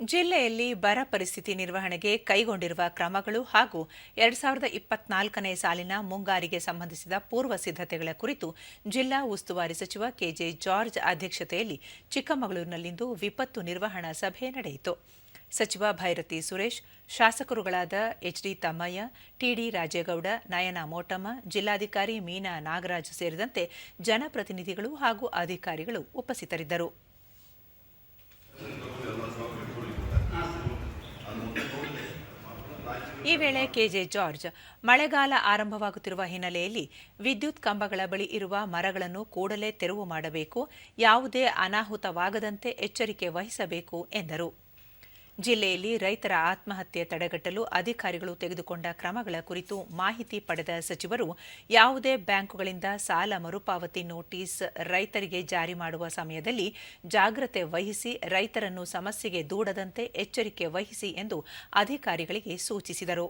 ಜಿಲ್ಲೆಯಲ್ಲಿ ಬರ ಪರಿಸ್ಥಿತಿ ನಿರ್ವಹಣೆಗೆ ಕೈಗೊಂಡಿರುವ ಕ್ರಮಗಳು ಹಾಗೂ ಎರಡ್ ಸಾವಿರದ ಇಪ್ಪತ್ನಾಲ್ಕನೇ ಸಾಲಿನ ಮುಂಗಾರಿಗೆ ಸಂಬಂಧಿಸಿದ ಪೂರ್ವ ಸಿದ್ಧತೆಗಳ ಕುರಿತು ಜಿಲ್ಲಾ ಉಸ್ತುವಾರಿ ಸಚಿವ ಕೆಜೆ ಜಾರ್ಜ್ ಅಧ್ಯಕ್ಷತೆಯಲ್ಲಿ ಚಿಕ್ಕಮಗಳೂರಿನಲ್ಲಿಂದು ವಿಪತ್ತು ನಿರ್ವಹಣಾ ಸಭೆ ನಡೆಯಿತು. ಸಚಿವ ಭೈರತಿ ಸುರೇಶ್, ಶಾಸಕರುಗಳಾದ ಎಚ್ಡಿ ತಮ್ಮಯ್ಯ ಟಿಡಿ ರಾಜೇಗೌಡ, ನಯನ ಮೋಟಮ್ಮ, ಜಿಲ್ಲಾಧಿಕಾರಿ ಮೀನಾ ನಾಗರಾಜ್ ಸೇರಿದಂತೆ ಜನಪ್ರತಿನಿಧಿಗಳು ಹಾಗೂ ಅಧಿಕಾರಿಗಳು ಉಪಸ್ಥಿತರಿದ್ದರು. ಈ ವೇಳೆ ಕೆಜೆ ಜಾರ್ಜ್, ಮಳೆಗಾಲ ಆರಂಭವಾಗುತ್ತಿರುವ ಹಿನ್ನೆಲೆಯಲ್ಲಿ ವಿದ್ಯುತ್ ಕಂಬಗಳ ಬಳಿ ಇರುವ ಮರಗಳನ್ನು ಕೂಡಲೇ ತೆರವು ಮಾಡಬೇಕು, ಯಾವುದೇ ಅನಾಹುತವಾಗದಂತೆ ಎಚ್ಚರಿಕೆ ವಹಿಸಬೇಕು ಎಂದರು. ಜಿಲ್ಲೆಯಲ್ಲಿ ರೈತರ ಆತ್ಮಹತ್ಯೆ ತಡೆಗಟ್ಟಲು ಅಧಿಕಾರಿಗಳು ತೆಗೆದುಕೊಂಡ ಕ್ರಮಗಳ ಕುರಿತು ಮಾಹಿತಿ ಪಡೆದ ಸಚಿವರು, ಯಾವುದೇ ಬ್ಯಾಂಕುಗಳಿಂದ ಸಾಲ ಮರುಪಾವತಿ ನೋಟಿಸ್ ರೈತರಿಗೆ ಜಾರಿ ಮಾಡುವ ಸಮಯದಲ್ಲಿ ಜಾಗ್ರತೆ ವಹಿಸಿ ರೈತರನ್ನು ಸಮಸ್ಯೆಗೆ ದೂಡದಂತೆ ಎಚ್ಚರಿಕೆ ವಹಿಸಿ ಎಂದು ಅಧಿಕಾರಿಗಳಿಗೆ ಸೂಚಿಸಿದರು.